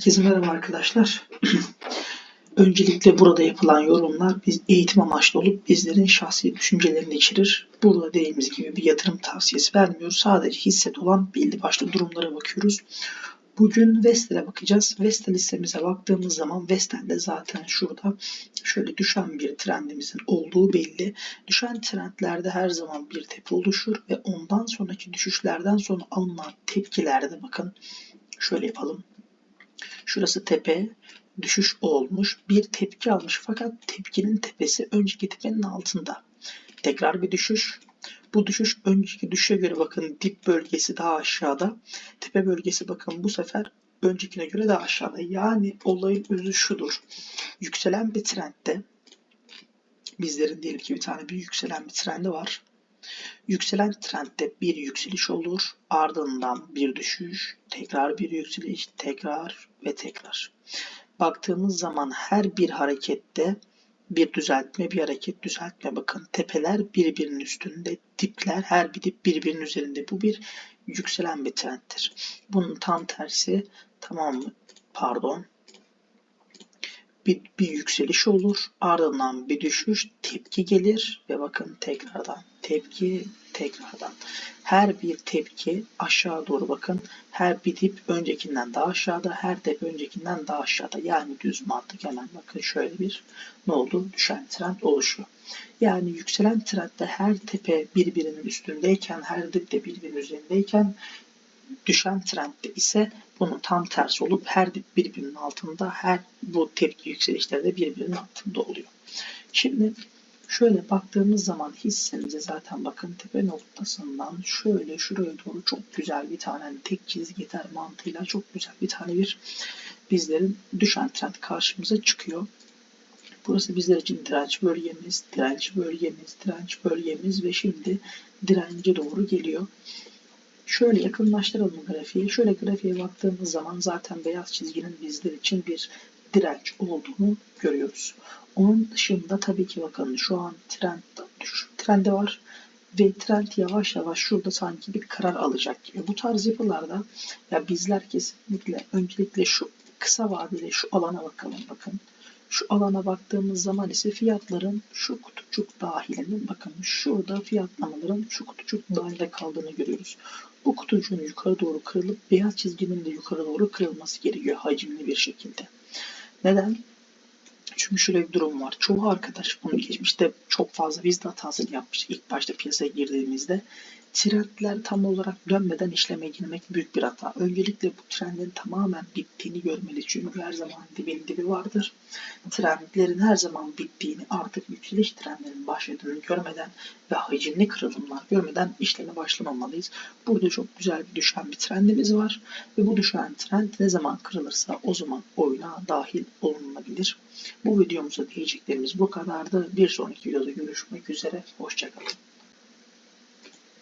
Herkese merhaba arkadaşlar. Öncelikle burada yapılan yorumlar biz eğitim amaçlı olup bizlerin şahsi düşüncelerini içerir. Burada dediğimiz gibi bir yatırım tavsiyesi vermiyoruz. Sadece hisset olan belli başlı durumlara bakıyoruz. Bugün Vestel'e bakacağız. Vestel listemize baktığımız zaman Vestel'de zaten şurada şöyle düşen bir trendimizin olduğu belli. Düşen trendlerde her zaman bir tepe oluşur ve ondan sonraki düşüşlerden sonra alınan tepkilerde bakın şöyle yapalım. Şurası tepe, düşüş olmuş. Bir tepki almış fakat tepkinin tepesi önceki tepenin altında. Tekrar bir düşüş. Bu düşüş önceki düşüşe göre bakın dip bölgesi daha aşağıda. Tepe bölgesi bakın bu sefer öncekine göre daha aşağıda. Yani olayın özü şudur. Yükselen bir trendde bizlerin diyelim ki bir tane bir yükselen bir trendi var. Yükselen trendde bir yükseliş olur, ardından bir düşüş, tekrar bir yükseliş, tekrar ve tekrar. Baktığımız zaman her bir harekette bir düzeltme, bir hareket düzeltme. Bakın tepeler birbirinin üstünde, dipler her bir dip birbirinin üzerinde. Bu bir yükselen bir trendtir. Bunun tam tersi tamam mı? Pardon. Bir, bir yükseliş olur. Ardından bir düşüş, tepki gelir ve bakın tekrardan tepki tekrardan. Her bir tepki aşağı doğru bakın. Her bir dip öncekinden daha aşağıda, her tepe öncekinden daha aşağıda. Yani düz mantık hemen bakın şöyle bir ne oldu? Düşen trend oluşuyor. Yani yükselen trendde her tepe birbirinin üstündeyken, her dip de birbirinin üzerindeyken düşen trendde ise bunun tam tersi olup her birbirinin altında, her bu tepki yükselişleri de birbirinin altında oluyor. Şimdi Şöyle baktığımız zaman hissemize zaten bakın tepe noktasından şöyle şuraya doğru çok güzel bir tane hani tek çizgi yeter mantığıyla çok güzel bir tane bir bizlerin düşen trend karşımıza çıkıyor. Burası bizler için direnç bölgemiz, direnç bölgemiz, direnç bölgemiz ve şimdi dirence doğru geliyor. Şöyle yakınlaştıralım grafiği. Şöyle grafiğe baktığımız zaman zaten beyaz çizginin bizler için bir direnç olduğunu görüyoruz. Onun dışında tabii ki bakın şu an trend trendi var ve trend yavaş yavaş şurada sanki bir karar alacak gibi. Bu tarz yapılarda ya bizler kesinlikle öncelikle şu kısa vadeli şu alana bakalım bakın. Şu alana baktığımız zaman ise fiyatların şu kutucuk dahilinin bakın şurada fiyatlamaların şu kutucuk dahilde kaldığını görüyoruz. Bu kutucuğun yukarı doğru kırılıp beyaz çizginin de yukarı doğru kırılması gerekiyor hacimli bir şekilde. Neden? Çünkü şöyle bir durum var. Çoğu arkadaş bunu geçmişte çok fazla biz de hatasını yapmıştık ilk başta piyasaya girdiğimizde trendler tam olarak dönmeden işleme girmek büyük bir hata. Öncelikle bu trendlerin tamamen bittiğini görmeli. Çünkü her zaman dibin dibi vardır. Trendlerin her zaman bittiğini artık yükseliş trendlerinin başladığını görmeden ve hacimli kırılımlar görmeden işleme başlamamalıyız. Burada çok güzel bir düşen bir trendimiz var. Ve bu düşen trend ne zaman kırılırsa o zaman oyuna dahil olunabilir. Bu videomuzda diyeceklerimiz bu kadardı. Bir sonraki videoda görüşmek üzere. Hoşçakalın.